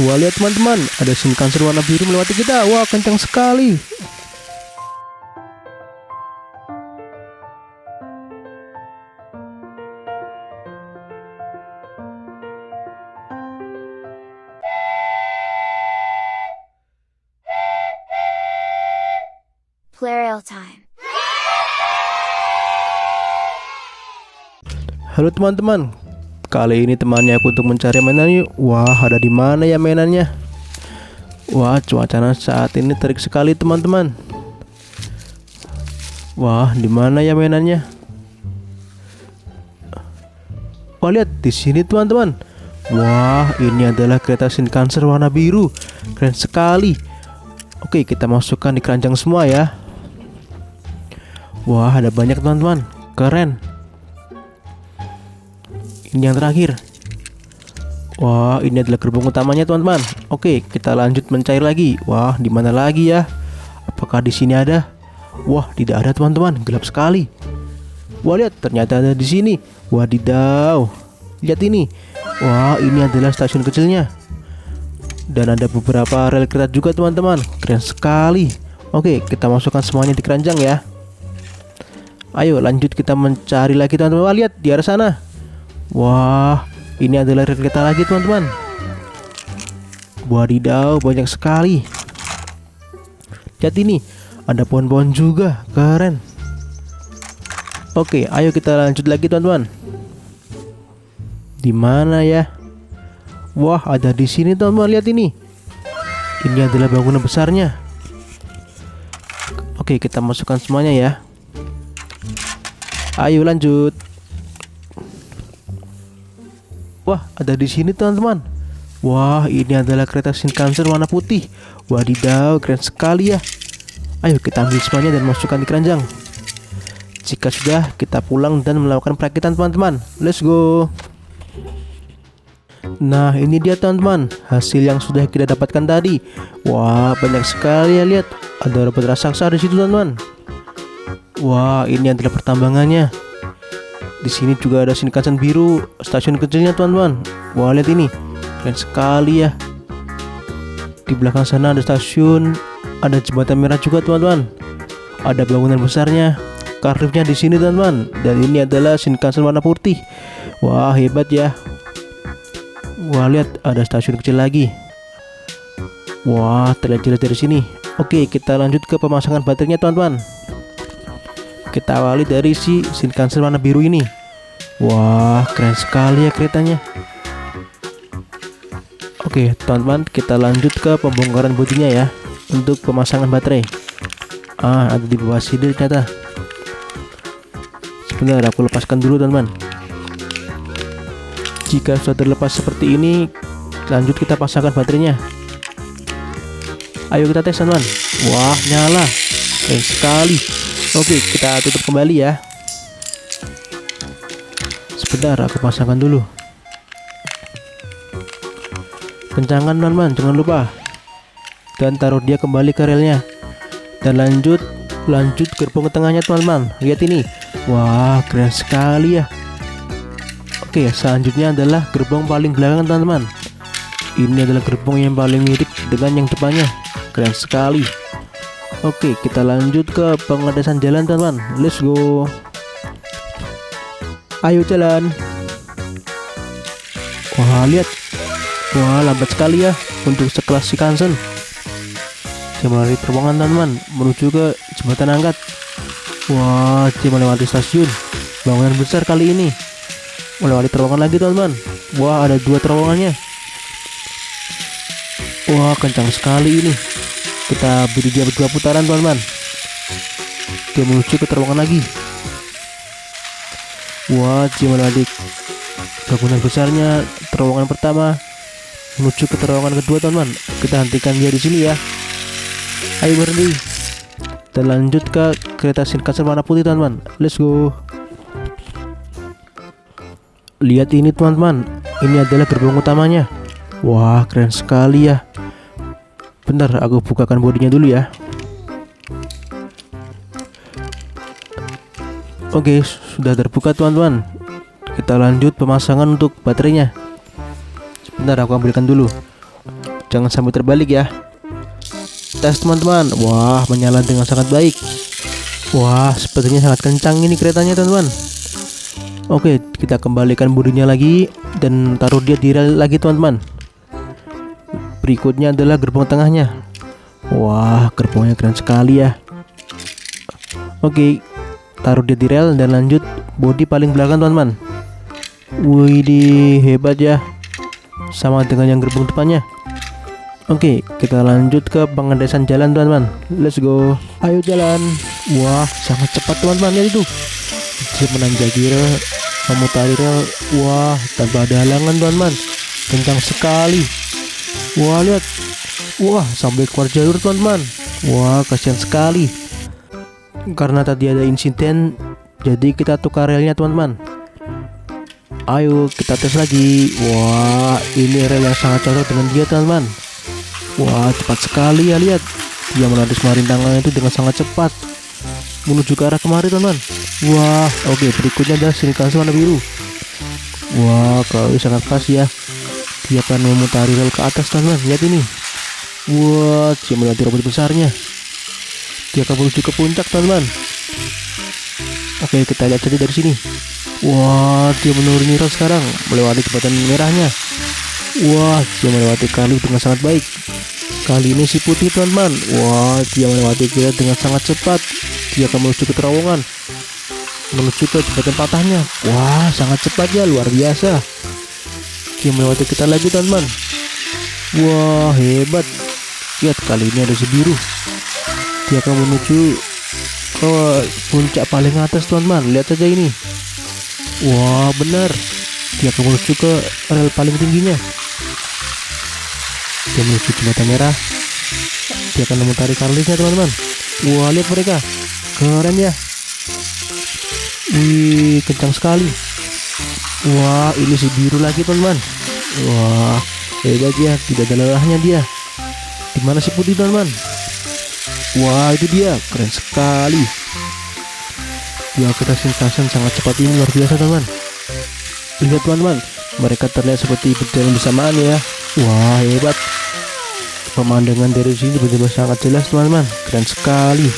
Wah lihat teman-teman, ada Shinkansen warna biru melewati kita. Wah kencang sekali. Time. Halo teman-teman, kali ini temannya aku untuk mencari mainannya. Wah, ada di mana ya mainannya? Wah, cuacanya saat ini terik sekali teman-teman. Wah, di mana ya mainannya? Wah, lihat di sini teman-teman. Wah, ini adalah kereta Shinkansen warna biru. Keren sekali. Oke, kita masukkan di keranjang semua ya. Wah, ada banyak teman-teman. Keren. Ini yang terakhir. Wah, ini adalah gerbong utamanya, teman-teman. Oke, kita lanjut mencari lagi. Wah, di mana lagi ya? Apakah di sini ada? Wah, tidak ada, teman-teman. Gelap sekali. Wah, lihat, ternyata ada di sini. Wadidaw. Lihat ini. Wah, ini adalah stasiun kecilnya. Dan ada beberapa rel kereta juga, teman-teman. Keren sekali. Oke, kita masukkan semuanya di keranjang ya. Ayo lanjut kita mencari lagi teman-teman. Lihat di arah sana. Wah, ini adalah rel kereta lagi teman-teman. Wadidaw, banyak sekali. Lihat ini, ada pohon-pohon juga, keren. Oke, ayo kita lanjut lagi teman-teman. Di mana ya? Wah, ada di sini teman-teman, lihat ini. Ini adalah bangunan besarnya. Oke, kita masukkan semuanya ya. Ayo lanjut. Wah, ada di sini teman-teman. Wah, ini adalah kereta Shinkansen warna putih. Wadidaw, keren sekali ya. Ayo kita ambil semuanya dan masukkan di keranjang. Jika sudah, kita pulang dan melakukan perakitan teman-teman. Let's go. Nah, ini dia teman-teman, hasil yang sudah kita dapatkan tadi. Wah, banyak sekali ya lihat. Ada robot raksasa di situ teman-teman. Wah, ini adalah pertambangannya. Di sini juga ada Shinkansen biru, stasiun kecilnya teman-teman. Wah, lihat ini. Keren sekali ya. Di belakang sana ada stasiun, ada jembatan merah juga teman-teman. Ada bangunan besarnya. Karifnya di sini teman-teman. Dan ini adalah Shinkansen warna putih. Wah, hebat ya. Wah, lihat ada stasiun kecil lagi. Wah, terlihat jelas dari sini. Oke, kita lanjut ke pemasangan baterainya teman-teman. Kita awali dari si Shinkansen warna biru ini. Wah, keren sekali ya keretanya. Oke, teman-teman, kita lanjut ke pembongkaran bodinya ya untuk pemasangan baterai. Ah, ada di bawah sini ternyata. Sebentar, aku lepaskan dulu, teman-teman. Jika sudah terlepas seperti ini, lanjut kita pasangkan baterainya. Ayo kita tes, teman-teman. Wah, nyala. Keren sekali. Oke, kita tutup kembali ya. Sebentar, aku pasangkan dulu. Kencangkan teman-teman, jangan lupa. Dan taruh dia kembali ke relnya. Dan lanjut, lanjut gerbong ke tengahnya teman-teman. Lihat ini. Wah, keren sekali ya. Oke, selanjutnya adalah gerbong paling belakang teman-teman. Ini adalah gerbong yang paling mirip dengan yang depannya. Keren sekali. Oke, kita lanjut ke pengetesan jalan teman-teman. Let's go. Ayo jalan. Wah, lihat. Wah, lambat sekali ya untuk sekelas Shinkansen. Dia melalui terowongan teman-teman menuju ke jembatan angkat. Wah, dia melewati stasiun. Bangunan besar kali ini. Melewati terowongan lagi teman-teman. Wah, ada dua terowongannya. Wah, kencang sekali ini. Kita beri dia dua putaran teman-teman. Dia menuju ke terowongan lagi. Wah, dia melewati bangunan besarnya terowongan pertama menuju ke terowongan kedua teman-teman. Kita hentikan dia di sini ya. Ayo berhenti. Dan lanjut ke kereta Shinkansen warna putih teman-teman. Let's go. Lihat ini teman-teman. Ini adalah gerbong utamanya. Wah, keren sekali ya. Bentar, aku bukakan bodinya dulu ya. Oke, sudah terbuka teman-teman. Kita lanjut pemasangan untuk baterainya. Sebentar, aku ambilkan dulu. jangan sampai terbalik ya. Tes teman-teman. Wah, menyala dengan sangat baik. Wah, sepertinya sangat kencang ini keretanya teman-teman. Oke, kita kembalikan bodinya lagi dan taruh dia di rel lagi teman-teman. Berikutnya adalah gerbong tengahnya. Wah, gerbongnya keren sekali ya. Oke, taruh dia di rel dan lanjut bodi paling belakang teman-teman. Wih, hebat ya. Sama dengan yang gerbong depannya. Oke, kita lanjut ke pengedesan jalan teman-teman. Let's go. Ayo jalan. Wah, sangat cepat teman-teman lihat itu. Dia menanjaki rel, memutari rel. Wah, tanpa ada halangan teman-teman. Kencang sekali. Wah, lihat. Wah, sampai keluar jalur teman-teman. Wah, kasihan sekali. Karena tadi ada insiden, jadi kita tukar relnya teman-teman. Ayo kita tes lagi. Wah, ini rel yang sangat cocok dengan dia teman-teman. Wah cepat sekali ya lihat Dia menandis tangannya itu dengan sangat cepat Menuju ke arah kemari teman Wah oke berikutnya adalah Shinkansen warna biru Wah kalau sangat pas ya Dia akan memutari rel ke atas teman Lihat ini. Wah dia melewati robot besarnya. Dia akan menuju ke puncak teman Oke kita lihat saja dari sini. Wah dia menuruni rel sekarang Melewati jembatan merahnya. Wah dia melewati kali dengan sangat baik. Kali ini si putih teman-teman. Wah dia melewati kita dengan sangat cepat. Dia akan menuju ke terowongan Menuju ke jembatan patahnya. Wah sangat cepat ya luar biasa Dia melewati kita lagi teman-teman Wah hebat. Lihat kali ini ada si biru. Dia akan menuju ke puncak paling atas teman-teman Lihat saja ini. Wah benar. Dia akan menuju ke rel paling tingginya. Dia menuju jembatan merah. Dia akan memutar karlisnya teman-teman wah lihat mereka. Keren ya. Wih kencang sekali wah ini si biru lagi teman-teman. Wah hebat ya tidak ada lelahnya dia. Di mana si putih teman-teman? Wah itu dia keren sekali. Dua kereta Shinkansen sangat cepat ini luar biasa teman-teman. Lihat teman-teman mereka terlihat seperti berjalan bersamaan ya. Wah hebat. Pemandangan dari sini benar-benar sangat jelas teman-teman. Keren sekali.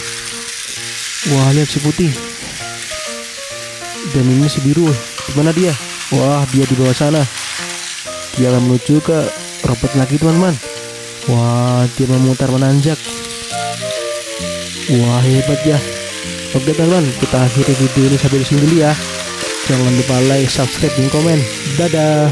Wah lihat si putih. Dan ini si biru mana dia wah dia di bawah sana. Dia akan menuju ke robot lagi teman-teman. Wah dia memutar menanjak. Wah hebat ya. Oke teman-teman kita akhiri video ini sampai di sini dulu ya. Jangan lupa like subscribe dan komen. Dadah